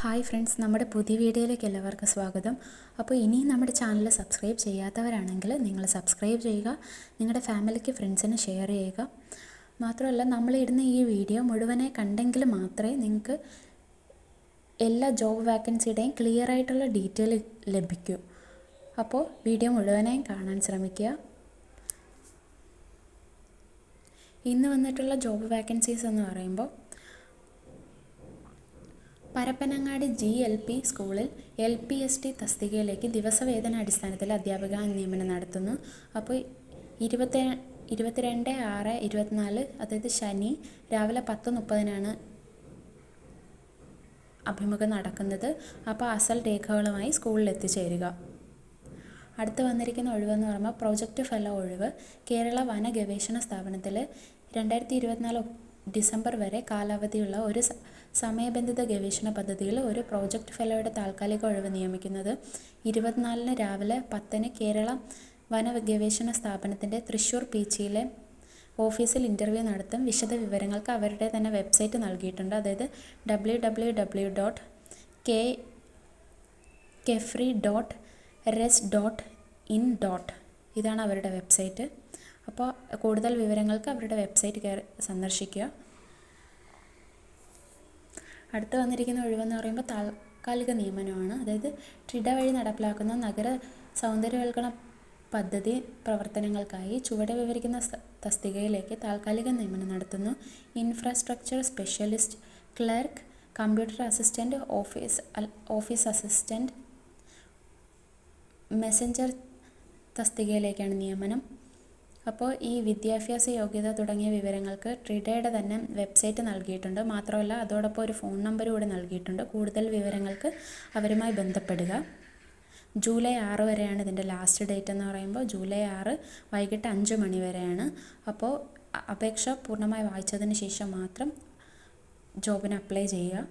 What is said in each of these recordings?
Hi friends നമ്മുടെ പുതിയ വീഡിയോയിലേക്ക് എല്ലാവർക്കും സ്വാഗതം. അപ്പോൾ ഇനിയും നമ്മുടെ ചാനൽ സബ്സ്ക്രൈബ് ചെയ്യാത്തവരാണെങ്കിൽ നിങ്ങൾ സബ്സ്ക്രൈബ് ചെയ്യുക നിങ്ങളുടെ ഫാമിലിക്ക് ഫ്രണ്ട്സിന് ഷെയർ ചെയ്യുക. മാത്രമല്ല നമ്മളിടുന്ന ഈ വീഡിയോ മുഴുവനെ കണ്ടെങ്കിൽ മാത്രമേ നിങ്ങൾക്ക് എല്ലാ ജോബ് വാക്കൻസിയുടെയും ക്ലിയർ ആയിട്ടുള്ള ഡീറ്റെയിൽ ലഭിക്കൂ. അപ്പോൾ വീഡിയോ മുഴുവനായും കാണാൻ ശ്രമിക്കുക. ഇന്ന് വന്നിട്ടുള്ള ജോബ് വാക്കൻസീസ് എന്ന് പറയുമ്പോൾ പരപ്പനങ്ങാടി ജി എൽ പി സ്കൂളിൽ എൽ പി എസ് ടി തസ്തികയിലേക്ക് ദിവസവേതന അടിസ്ഥാനത്തിൽ അധ്യാപക നിയമനം നടത്തുന്നു. അപ്പോൾ ഇരുപത്തി ഇരുപത്തിരണ്ട് ആറ് ഇരുപത്തിനാല് അതായത് ശനി രാവിലെ പത്ത് മുപ്പതിനാണ് അഭിമുഖം നടക്കുന്നത്. അപ്പോൾ അസൽ രേഖകളുമായി സ്കൂളിൽ എത്തിച്ചേരുക. അടുത്ത് വന്നിരിക്കുന്ന ഒഴിവെന്ന് പറയുമ്പോൾ പ്രോജക്റ്റ് ഫെല്ലോ ഒഴിവ്. കേരള വന ഗവേഷണ സ്ഥാപനത്തിൽ രണ്ടായിരത്തി ഇരുപത്തിനാല് ഡിസംബർ വരെ കാലാവധിയുള്ള ഒരു സമയബന്ധിത ഗവേഷണ പദ്ധതിയിൽ ഒരു പ്രോജക്റ്റ് ഫെലോയുടെ താൽക്കാലിക ഒഴിവ് നിയമിക്കുന്നത്. ഇരുപത്തിനാലിന് രാവിലെ പത്തിന് കേരള വന ഗവേഷണ സ്ഥാപനത്തിന്റെ തൃശ്ശൂർ പീച്ചിയിലെ ഓഫീസിൽ ഇന്റർവ്യൂ നടത്തും. വിശദ വിവരങ്ങൾക്ക് അവരുടെ തന്നെ വെബ്സൈറ്റ് നൽകിയിട്ടുണ്ട്. അതായത് W W W dot K KFRI dot res dot in dot ഇതാണ് അവരുടെ വെബ്സൈറ്റ്. അപ്പോൾ കൂടുതൽ വിവരങ്ങൾക്ക് അവരുടെ വെബ്സൈറ്റ് കയറി സന്ദർശിക്കുക. അടുത്ത് വന്നിരിക്കുന്ന ഒഴിവെന്ന് പറയുമ്പോൾ താൽക്കാലിക നിയമനമാണ്. അതായത് ട്രിഡ വഴി നടപ്പിലാക്കുന്ന നഗര സൗന്ദര്യവൽക്കരണ പദ്ധതി പ്രവർത്തനങ്ങൾക്കായി ചുവടെ വിവരിക്കുന്ന തസ്തികയിലേക്ക് താൽക്കാലിക നിയമനം നടത്തുന്നു. Infrastructure specialist clerk computer assistant office office assistant messenger തസ്തികയിലേക്കാണ് നിയമനം. അപ്പോൾ ഈ വിദ്യാഭ്യാസ യോഗ്യത തുടങ്ങിയ വിവരങ്ങൾക്ക് ട്രിഡയുടെ തന്നെ വെബ്സൈറ്റ് നൽകിയിട്ടുണ്ട്. മാത്രമല്ല അതോടൊപ്പം ഒരു ഫോൺ നമ്പർ കൂടി നൽകിയിട്ടുണ്ട്. കൂടുതൽ വിവരങ്ങൾക്ക് അവരുമായി ബന്ധപ്പെടുക. ജൂലൈ ആറ് വരെയാണ് ഇതിന്റെ ലാസ്റ്റ് ഡേറ്റ് എന്ന് പറയുമ്പോൾ ജൂലൈ ആറ് വൈകിട്ട് അഞ്ച് മണി വരെയാണ്. അപ്പോൾ അപേക്ഷ പൂർണമായി വായിച്ചതിന് ശേഷം മാത്രം ജോബിന് അപ്ലൈ ചെയ്യുക.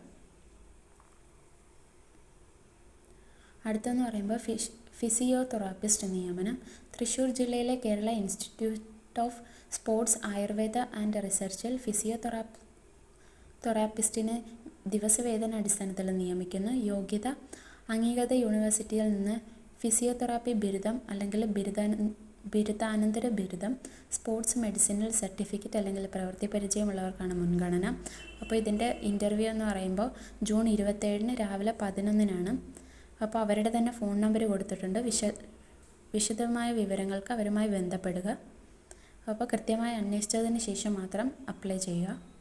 അടുത്തെന്ന് പറയുമ്പോൾ ഫിഷ് ഫിസിയോതെറാപ്പിസ്റ്റ് നിയമനം തൃശൂർ ജില്ലയിലെ Kerala institute of sports Ayurveda and റിസർച്ചിൽ ഫിസിയോതെറാപ്പ് തെറാപ്പിസ്റ്റിനെ ദിവസവേതന അടിസ്ഥാനത്തിൽ നിയമിക്കുന്നു യോഗ്യത അംഗീകൃത യൂണിവേഴ്സിറ്റിയിൽ നിന്ന് ഫിസിയോതെറാപ്പി ബിരുദം അല്ലെങ്കിൽ ബിരുദാന ബിരുദാനന്തര ബിരുദം സ്പോർട്സ് മെഡിസിനൽ സർട്ടിഫിക്കറ്റ് അല്ലെങ്കിൽ പ്രവൃത്തി പരിചയമുള്ളവർക്കാണ് മുൻഗണന. അപ്പോൾ ഇതിന്റെ ഇന്റർവ്യൂ എന്ന് പറയുമ്പോൾ ജൂൺ ഇരുപത്തേഴിന് രാവിലെ പതിനൊന്നിനാണ്. അപ്പോൾ അവരുടെ തന്നെ ഫോൺ നമ്പർ കൊടുത്തിട്ടുണ്ട്. വിശ വിശദമായ വിവരങ്ങൾക്ക് അവരുമായി ബന്ധപ്പെടുക. അപ്പോൾ കൃത്യമായി അന്വേഷിച്ചതിന് ശേഷം മാത്രം അപ്ലൈ ചെയ്യുക.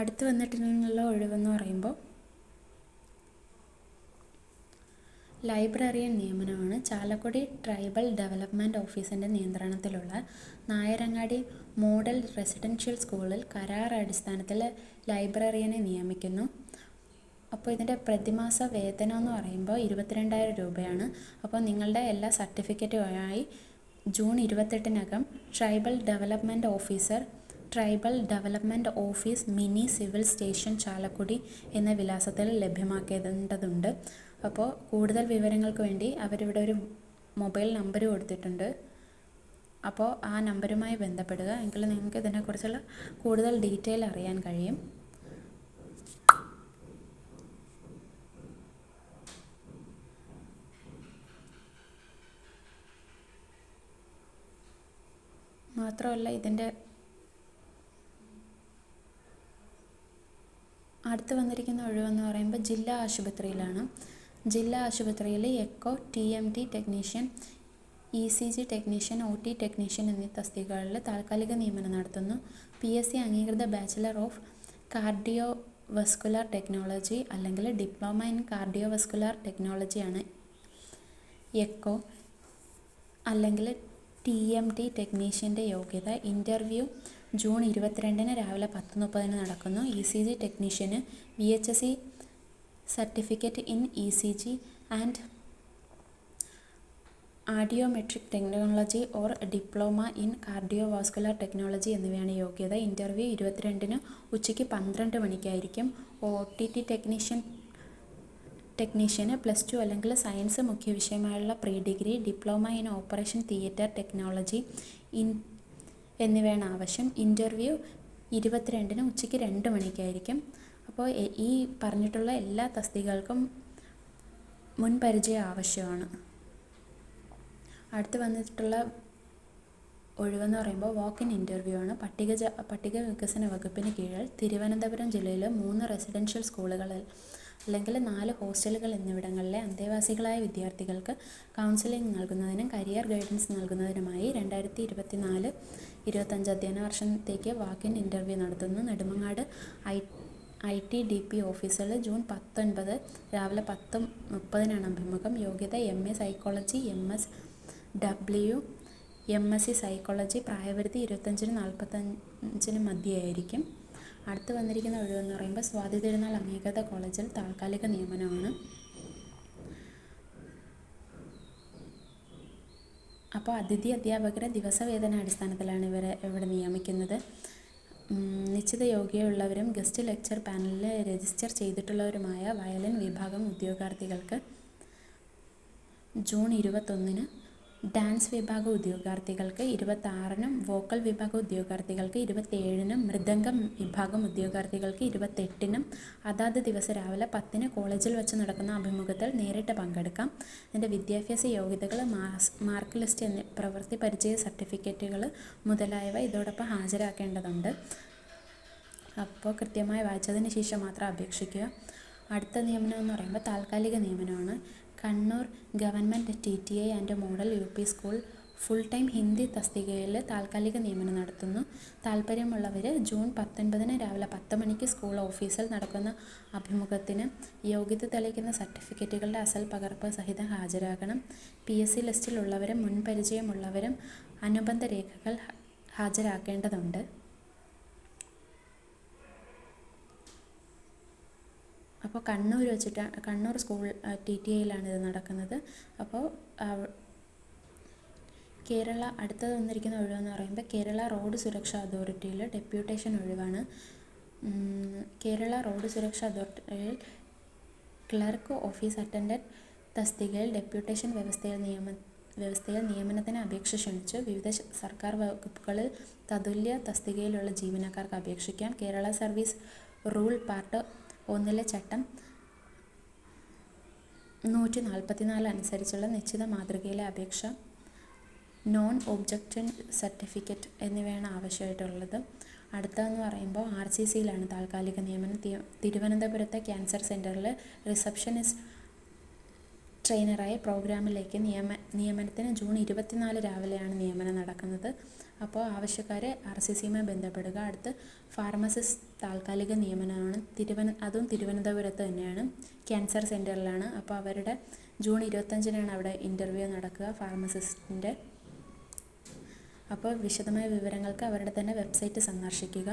അടുത്ത് വന്നിട്ടുള്ള ഒഴിവെന്ന് പറയുമ്പോൾ ലൈബ്രറിയൻ നിയമനമാണ് ചാലക്കുടി ട്രൈബൽ ഡെവലപ്മെന്റ് ഓഫീസിന്റെ നിയന്ത്രണത്തിലുള്ള നായരങ്ങാടി മോഡൽ റെസിഡൻഷ്യൽ സ്കൂളിൽ കരാർ അടിസ്ഥാനത്തിൽ ലൈബ്രറിയനെ നിയമിക്കുന്നു. അപ്പോൾ ഇതിന്റെ പ്രതിമാസ വേതനം എന്ന് പറയുമ്പോൾ ഇരുപത്തിരണ്ടായിരം രൂപയാണ്. അപ്പോൾ നിങ്ങളുടെ എല്ലാ സർട്ടിഫിക്കറ്റുമായി June ഇരുപത്തെട്ടിനകം tribal development officer tribal development office mini civil station Chalakudy എന്ന വിലാസത്തിൽ ലഭ്യമാക്കേണ്ടതുണ്ട്. അപ്പോൾ കൂടുതൽ വിവരങ്ങൾക്ക് വേണ്ടി അവരിവിടെ ഒരു മൊബൈൽ നമ്പർ കൊടുത്തിട്ടുണ്ട്. അപ്പോൾ ആ നമ്പറുമായി ബന്ധപ്പെടുക. എങ്കിൽ നിങ്ങൾക്ക് ഇതിനെക്കുറിച്ചുള്ള കൂടുതൽ ഡീറ്റെയിൽ അറിയാൻ കഴിയും. മാത്രമല്ല ഇതിന്റെ അടുത്ത് വന്നിരിക്കുന്ന ഒഴിവെന്ന് പറയുമ്പോൾ ജില്ലാ ആശുപത്രിയിലാണ്. ജില്ലാ ആശുപത്രിയിൽ echo T M T technician E C G technician O T technician എന്നീ തസ്തികകളിൽ താൽക്കാലിക നിയമനം നടത്തുന്നു. പി എസ് സി അംഗീകൃത bachelor of cardio vascular technology അല്ലെങ്കിൽ ഡിപ്ലോമ ഇൻ കാർഡിയോ വസ്കുലർ ടെക്നോളജിയാണ് എക്കോ അല്ലെങ്കിൽ ടി എം ടി ടെക്നീഷ്യന്റെ യോഗ്യത. ഇന്റർവ്യൂ ജൂൺ ഇരുപത്തിരണ്ടിന് രാവിലെ പത്ത് മുപ്പതിന് നടക്കുന്നു. E C G ടെക്നീഷ്യന് V H S C certificate in E C G and audiometric technology or diploma in cardiovascular technology എന്നിവയാണ് യോഗ്യത. ഇന്റർവ്യൂ ഇരുപത്തിരണ്ടിന് ഉച്ചയ്ക്ക് പന്ത്രണ്ട് മണിക്കായിരിക്കും. ഒ ടി ടി ടെക്നീഷ്യൻ ടെക്നീഷ്യന് പ്ലസ് ടു അല്ലെങ്കിൽ സയൻസ് മുഖ്യ വിഷയമായുള്ള pre degree diploma in operation theatre technology in എന്നിവയാണ് ആവശ്യം. ഇന്റർവ്യൂ ഇരുപത്തിരണ്ടിന് ഉച്ചയ്ക്ക് രണ്ട് മണിക്കായിരിക്കും. അപ്പോൾ ഈ പറഞ്ഞിട്ടുള്ള എല്ലാ തസ്തികകൾക്കും മുൻപരിചയം ആവശ്യമാണ്. അടുത്ത് വന്നിട്ടുള്ള ഒഴിവെന്ന് പറയുമ്പോൾ വാക്ക് ഇൻ ഇന്റർവ്യൂ ആണ്. പട്ടിക പട്ടിക വികസന വകുപ്പിന് കീഴിൽ തിരുവനന്തപുരം ജില്ലയിലെ മൂന്ന് റെസിഡൻഷ്യൽ സ്കൂളുകളിൽ അല്ലെങ്കിൽ നാല് ഹോസ്റ്റലുകൾ എന്നിവിടങ്ങളിലെ അന്തേവാസികളായ വിദ്യാർത്ഥികൾക്ക് കൗൺസിലിംഗ് നൽകുന്നതിനും കരിയർ ഗൈഡൻസ് നൽകുന്നതിനുമായി രണ്ടായിരത്തി ഇരുപത്തി നാല് ഇരുപത്തഞ്ച് അധ്യയന വർഷത്തേക്ക് വാക്കിൻ ഇന്റർവ്യൂ നടത്തുന്ന Nedumangad I I T D P ഓഫീസിൽ ജൂൺ പത്തൊൻപത് രാവിലെ പത്ത് മുപ്പതിനാണ് അഭിമുഖം. യോഗ്യത M A psychology M S W M S C psychology പ്രായപരിധി ഇരുപത്തഞ്ചിനും നാൽപ്പത്തഞ്ചിനും മധ്യയായിരിക്കും. അടുത്ത് വന്നിരിക്കുന്ന ഒഴിവെന്ന് പറയുമ്പോൾ സ്വാതി തിരുനാൾ അംഗീകൃത കോളേജിൽ താൽക്കാലിക നിയമനമാണ്. അപ്പോൾ അതിഥി അധ്യാപകരെ ദിവസവേതന അടിസ്ഥാനത്തിലാണ് ഇവരെ ഇവിടെ നിയമിക്കുന്നത്. നിശ്ചിത യോഗ്യയുള്ളവരും ഗസ്റ്റ് ലെക്ചർ പാനലിൽ രജിസ്റ്റർ ചെയ്തിട്ടുള്ളവരുമായ വയലിൻ വിഭാഗം ഉദ്യോഗാർത്ഥികൾക്ക് ജൂൺ ഇരുപത്തൊന്നിന് ഡാൻസ് വിഭാഗ ഉദ്യോഗാർത്ഥികൾക്ക് ഇരുപത്താറിനും വോക്കൽ വിഭാഗ ഉദ്യോഗാർത്ഥികൾക്ക് ഇരുപത്തേഴിനും മൃദംഗം വിഭാഗം ഉദ്യോഗാർത്ഥികൾക്ക് ഇരുപത്തെട്ടിനും അതാത് ദിവസം രാവിലെ പത്തിന് കോളേജിൽ വെച്ച് നടക്കുന്ന അഭിമുഖത്തിൽ നേരിട്ട് പങ്കെടുക്കാം. അതിന്റെ വിദ്യാഭ്യാസ യോഗ്യതകൾ മാസ് മാർക്ക് ലിസ്റ്റ് എന്നീ പ്രവൃത്തി പരിചയ സർട്ടിഫിക്കറ്റുകൾ മുതലായവ ഇതോടൊപ്പം ഹാജരാക്കേണ്ടതുണ്ട്. അപ്പോൾ കൃത്യമായി വായിച്ചതിന് ശേഷം മാത്രം അപേക്ഷിക്കുക. അടുത്ത നിയമനം എന്ന് പറയുമ്പോൾ താൽക്കാലിക നിയമനമാണ്. Kannur government T T I and model U P school full time Hindi തസ്തികയിൽ താൽക്കാലിക നിയമനം നടത്തുന്നു. താല്പര്യമുള്ളവർ ജൂൺ പത്തൊൻപതിന് രാവിലെ പത്ത് മണിക്ക് സ്കൂൾ ഓഫീസിൽ നടക്കുന്ന അഭിമുഖത്തിന് യോഗ്യത തെളിയിക്കുന്ന സർട്ടിഫിക്കറ്റുകളുടെ അസൽ പകർപ്പ് സഹിതം ഹാജരാകണം. പി എസ് സി ലിസ്റ്റിലുള്ളവരും മുൻപരിചയമുള്ളവരും അനുബന്ധ രേഖകൾ ഹാജരാക്കേണ്ടതുണ്ട്. അപ്പോൾ കണ്ണൂർ വെച്ചിട്ടാണ് കണ്ണൂർ സ്കൂൾ ടി ടി ഐയിലാണ് ഇത് നടക്കുന്നത്. അപ്പോൾ കേരള അടുത്തത് വന്നിരിക്കുന്ന ഒഴിവെന്ന് പറയുമ്പോൾ കേരള റോഡ് സുരക്ഷാ അതോറിറ്റിയിൽ ഡെപ്യൂട്ടേഷൻ ഒഴിവാണ്. കേരള റോഡ് സുരക്ഷാ അതോറിറ്റിയിൽ ക്ലർക്ക് ഓഫീസ് അറ്റൻഡന്റ് തസ്തികയിൽ ഡെപ്യൂട്ടേഷൻ വ്യവസ്ഥയിൽ നിയമ വ്യവസ്ഥയിൽ നിയമനത്തിന് അപേക്ഷ ക്ഷണിച്ചു വിവിധ സർക്കാർ വകുപ്പുകളിൽ തതുല്യ തസ്തികയിലുള്ള ജീവനക്കാർക്ക് അപേക്ഷിക്കാം. കേരള സർവീസ് റൂൾ പാർട്ട് ഒന്നിലെ ചട്ടം നൂറ്റി നാൽപ്പത്തിനാല് അനുസരിച്ചുള്ള നിശ്ചിത മാതൃകയിലെ അപേക്ഷ നോൺ ഒബ്ജക്ഷൻ സർട്ടിഫിക്കറ്റ് എന്നിവയാണ് ആവശ്യമായിട്ടുള്ളത്. അടുത്തതെന്ന് പറയുമ്പോൾ ആർ സി സിയിലാണ് താൽക്കാലിക നിയമനം. തിരുവനന്തപുരത്തെ ക്യാൻസർ സെന്ററിൽ റിസപ്ഷനിസ്റ്റ് ട്രെയിനറായി പ്രോഗ്രാമിലേക്ക് നിയമ നിയമനത്തിന് ജൂൺ ഇരുപത്തിനാല് രാവിലെയാണ് നിയമനം നടക്കുന്നത്. അപ്പോൾ ആവശ്യക്കാരെ ആർ സി സിയുമായി ബന്ധപ്പെടുക. അടുത്ത് ഫാർമസിസ്റ്റ് താൽക്കാലിക നിയമനമാണ്. തിരുവന അതും തിരുവനന്തപുരത്ത് തന്നെയാണ്. ക്യാൻസർ സെന്ററിലാണ് അപ്പോൾ അവരുടെ ജൂൺ ഇരുപത്തഞ്ചിനാണ് അവിടെ ഇന്റർവ്യൂ നടക്കുക ഫാർമസിസ്റ്റിന്റെ. അപ്പോൾ വിശദമായ വിവരങ്ങൾക്ക് അവരുടെ തന്നെ വെബ്സൈറ്റ് സന്ദർശിക്കുക.